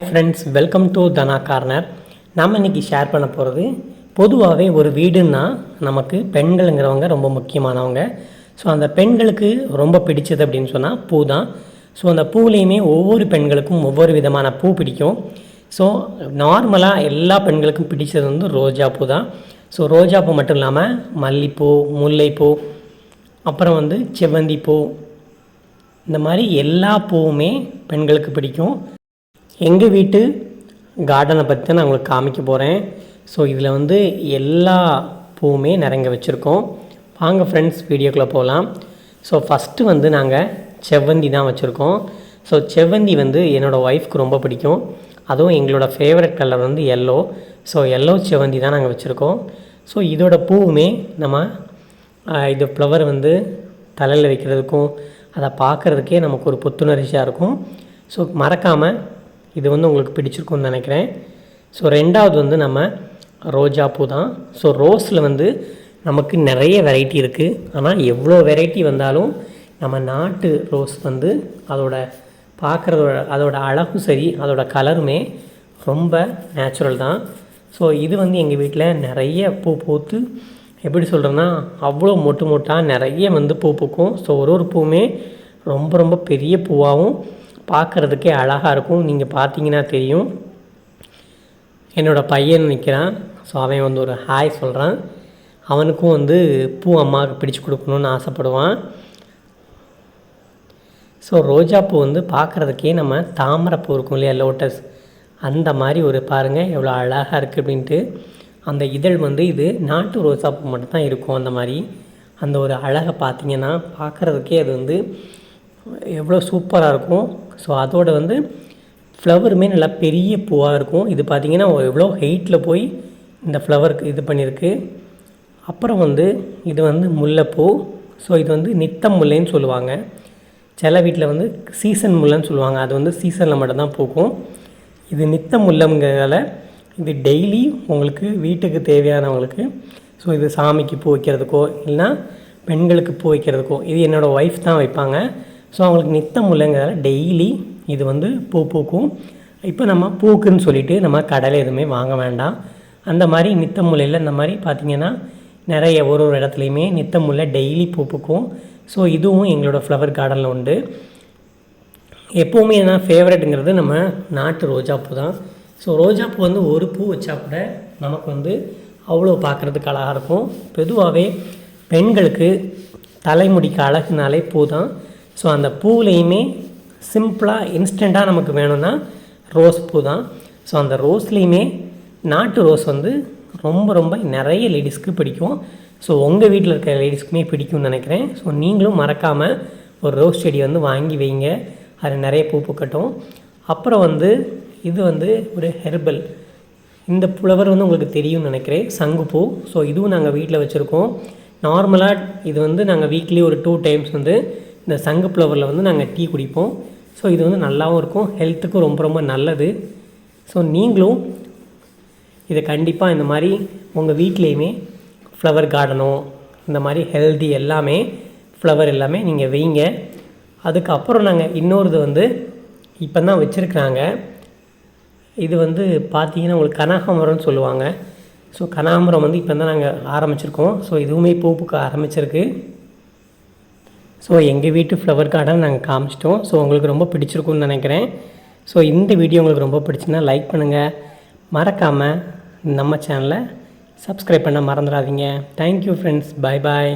Friends welcome to Dhana corner நம்ம இன்றைக்கி share பண்ண போகிறது பொதுவாகவே ஒரு வீடுன்னா நமக்கு பெண்களுங்கிறவங்க ரொம்ப முக்கியமானவங்க. ஸோ அந்த பெண்களுக்கு ரொம்ப பிடிச்சது அப்படின்னு சொன்னால் பூ தான். ஸோ அந்த பூலேயுமே ஒவ்வொரு பெண்களுக்கும் ஒவ்வொரு விதமான பூ பிடிக்கும். ஸோ நார்மலாக எல்லா பெண்களுக்கும் பிடிச்சது வந்து ரோஜா பூ தான். ஸோ ரோஜா பூ மட்டும் இல்லாமல் மல்லிப்பூ முல்லைப்பூ அப்புறம் வந்து செவ்வந்தி பூ. இந்த மாதிரி எல்லா பூவுமே பெண்களுக்கு பிடிக்கும். எங்கள் வீட்டு கார்டனை பற்றி தான் நான் உங்களுக்கு காமிக்க போகிறேன் ஸோ இதில் வந்து எல்லா பூவுமே நிறைங்க வச்சுருக்கோம். வாங்க ஃப்ரெண்ட்ஸ் வீடியோக்குள்ளே போகலாம் ஸோ ஃபஸ்ட்டு வந்து நாங்கள் செவ்வந்தி தான் வச்சுருக்கோம். ஸோ செவ்வந்தி வந்து என்னோடய ஒய்ஃப்க்கு ரொம்ப பிடிக்கும். அதுவும் எங்களோட ஃபேவரட் கலர் வந்து எல்லோ ஸோ எல்லோ செவ்வந்தி தான் நாங்கள் வச்சுருக்கோம். ஸோ இதோட பூவுமே நம்ம இது ஃப்ளவர் வந்து தலையில் வைக்கிறதுக்கும் அதை பார்க்குறதுக்கே நமக்கு ஒரு புத்துணர்ச்சியாக இருக்கும். ஸோ மறக்காமல் இது வந்து உங்களுக்கு பிடிச்சிருக்கும்னு நினைக்கிறேன். ஸோ ரெண்டாவது வந்து நம்ம ரோஜா பூ தான். ஸோ ரோஸில் வந்து நமக்கு நிறைய வெரைட்டி இருக்குது ஆனால் எவ்வளோ வெரைட்டி வந்தாலும் நம்ம நாட்டு ரோஸ் வந்து அதோட பார்க்குறதோட அதோட அழகும் சரி அதோட கலருமே ரொம்ப நேச்சுரல் தான். ஸோ இது வந்து எங்கள் வீட்டில் நிறைய பூ பூத்து எப்படி சொல்கிறேன்னா அவ்வளோ மொட்டு மொட்டாக நிறைய வந்து பூ பூக்கும். ஸோ ஒரு ஒரு பூவுமே ரொம்ப ரொம்ப பெரிய பூவாகவும் பார்க்குறதுக்கே அழகாக இருக்கும். நீங்கள் பார்த்தீங்கன்னா தெரியும். என்னோடய பையன் நிற்கிறான் ஸோ அவன் வந்து ஒரு ஹாய் சொல்கிறான் அவனுக்கும் வந்து பூ அம்மாவுக்கு பிடிச்சு கொடுக்கணுன்னு ஆசைப்படுவான். ஸோ ரோஜாப்பூ வந்து பார்க்குறதுக்கே நம்ம தாமரைப்பூ இருக்கும் இல்லையா லோட்டஸ் அந்த மாதிரி ஒரு பாருங்கள் எவ்வளோ அழகாக இருக்குது அப்படின்ட்டு. அந்த இதழ் வந்து இது நாட்டு ரோஜாப்பூ மட்டும்தான் இருக்கும் அந்த மாதிரி. அந்த ஒரு அழகை பார்த்தீங்கன்னா பார்க்குறதுக்கே அது வந்து எவ்வளோ சூப்பராக இருக்கும். ஸோ அதோட வந்து ஃப்ளவருமே நல்லா பெரிய பூவாக இருக்கும். இது பார்த்தீங்கன்னா எவ்வளோ ஹைட்டில் போய் இந்த ஃப்ளவருக்கு இது பண்ணியிருக்கு அப்புறம் வந்து இது வந்து முல்லைப்பூ. ஸோ இது வந்து நித்தம் முல்லைன்னு சொல்லுவாங்க. சில வீட்டில் வந்து சீசன் முல்லைன்னு சொல்லுவாங்க. அது வந்து சீசனில் மட்டும்தான் பூக்கும். இது நித்த முல்லைங்கிறதால இது டெய்லி உங்களுக்கு வீட்டுக்கு தேவையானவங்களுக்கு ஸோ இது சாமிக்கு பூ வைக்கிறதுக்கோ இல்லைன்னா பெண்களுக்கு பூ வைக்கிறதுக்கோ இது என்னோடய ஒய்ஃப் தான் வைப்பாங்க. ஸோ அவங்களுக்கு நித்த இல்லைங்கிறதால டெய்லி இது வந்து பூ பூக்கும். இப்போ நம்ம பூக்குன்னு சொல்லிட்டு நம்ம கடலை எதுவுமே வாங்க வேண்டாம். அந்த மாதிரி நித்த முல்லையில் இந்த மாதிரி பார்த்திங்கன்னா நிறைய ஒரு ஒரு இடத்துலையுமே நித்த முல்லை டெய்லி பூ பூக்கும். ஸோ இதுவும் எங்களோட ஃப்ளவர் கார்டனில் உண்டு. எப்போவுமே என்ன ஃபேவரட்டுங்கிறது நம்ம நாட்டு ரோஜாப்பூ தான். ஸோ ரோஜாப்பூ வந்து ஒரு பூ வச்சா கூட நமக்கு வந்து அவ்வளோ பார்க்குறதுக்கு அழகாக இருக்கும். பொதுவாகவே பெண்களுக்கு தலைமுடிக்கு அழகுனாலே பூ தான். ஸோ அந்த பூவிலையுமே சிம்பிளாக இன்ஸ்டண்ட்டாக நமக்கு வேணும்னா ரோஸ் பூ தான். ஸோ அந்த ரோஸ்லேயுமே நாட்டு ரோஸ் வந்து ரொம்ப ரொம்ப நிறைய லேடிஸ்க்கு பிடிக்கும். ஸோ உங்கள் வீட்டில் இருக்கிற லேடிஸ்க்குமே பிடிக்கும்னு நினைக்கிறேன். ஸோ நீங்களும் மறக்காமல் ஒரு ரோஸ் செடி வந்து வாங்கி வைங்க. அது நிறைய பூ பூக்கட்டும். அப்புறம் வந்து இது வந்து ஒரு ஹெர்பல் இந்த புலவர் வந்து உங்களுக்கு தெரியும்னு நினைக்கிறேன். சங்குப்பூ ஸோ இதுவும் நாங்கள் வீட்டில் வச்சுருக்கோம். நார்மலாக இது வந்து நாங்கள் வீக்லி ஒரு டூ டைம்ஸ் வந்து இந்த சங்கு ஃப்ளவரில் வந்து நாங்கள் டீ குடிப்போம். ஸோ இது வந்து நல்லாவும் இருக்கும். ஹெல்த்துக்கும் ரொம்ப ரொம்ப நல்லது. ஸோ நீங்களும் இதை கண்டிப்பாக இந்த மாதிரி உங்கள் வீட்லேயுமே ஃப்ளவர் கார்டனோ இந்த மாதிரி ஹெல்தி எல்லாமே ஃப்ளவர் எல்லாமே நீங்கள் வைங்க. அதுக்கப்புறம் நாங்கள் இன்னொருது வந்து இப்போ தான் வச்சுருக்குறாங்க. இது வந்து பார்த்தீங்கன்னா உங்களுக்கு கனகாமரம்னு சொல்லுவாங்க. ஸோ கனகாமரம் வந்து இப்போ தான் நாங்கள் ஆரம்பிச்சிருக்கோம். ஸோ இதுவுமே பூ பூக்க ஆரம்பிச்சிருக்கு. ஸோ எங்கள் வீட்டு ஃப்ளவர் கார்டன் நாங்கள் காமிச்சிட்டோம். ஸோ உங்களுக்கு ரொம்ப பிடிச்சிருக்கும்னு நினைக்கிறேன். ஸோ இந்த வீடியோ உங்களுக்கு ரொம்ப பிடிச்சுன்னா லைக் பண்ணுங்கள் மறக்காமல் நம்ம சேனலை சப்ஸ்கிரைப் பண்ண மறந்துடாதீங்க. Thank you friends bye bye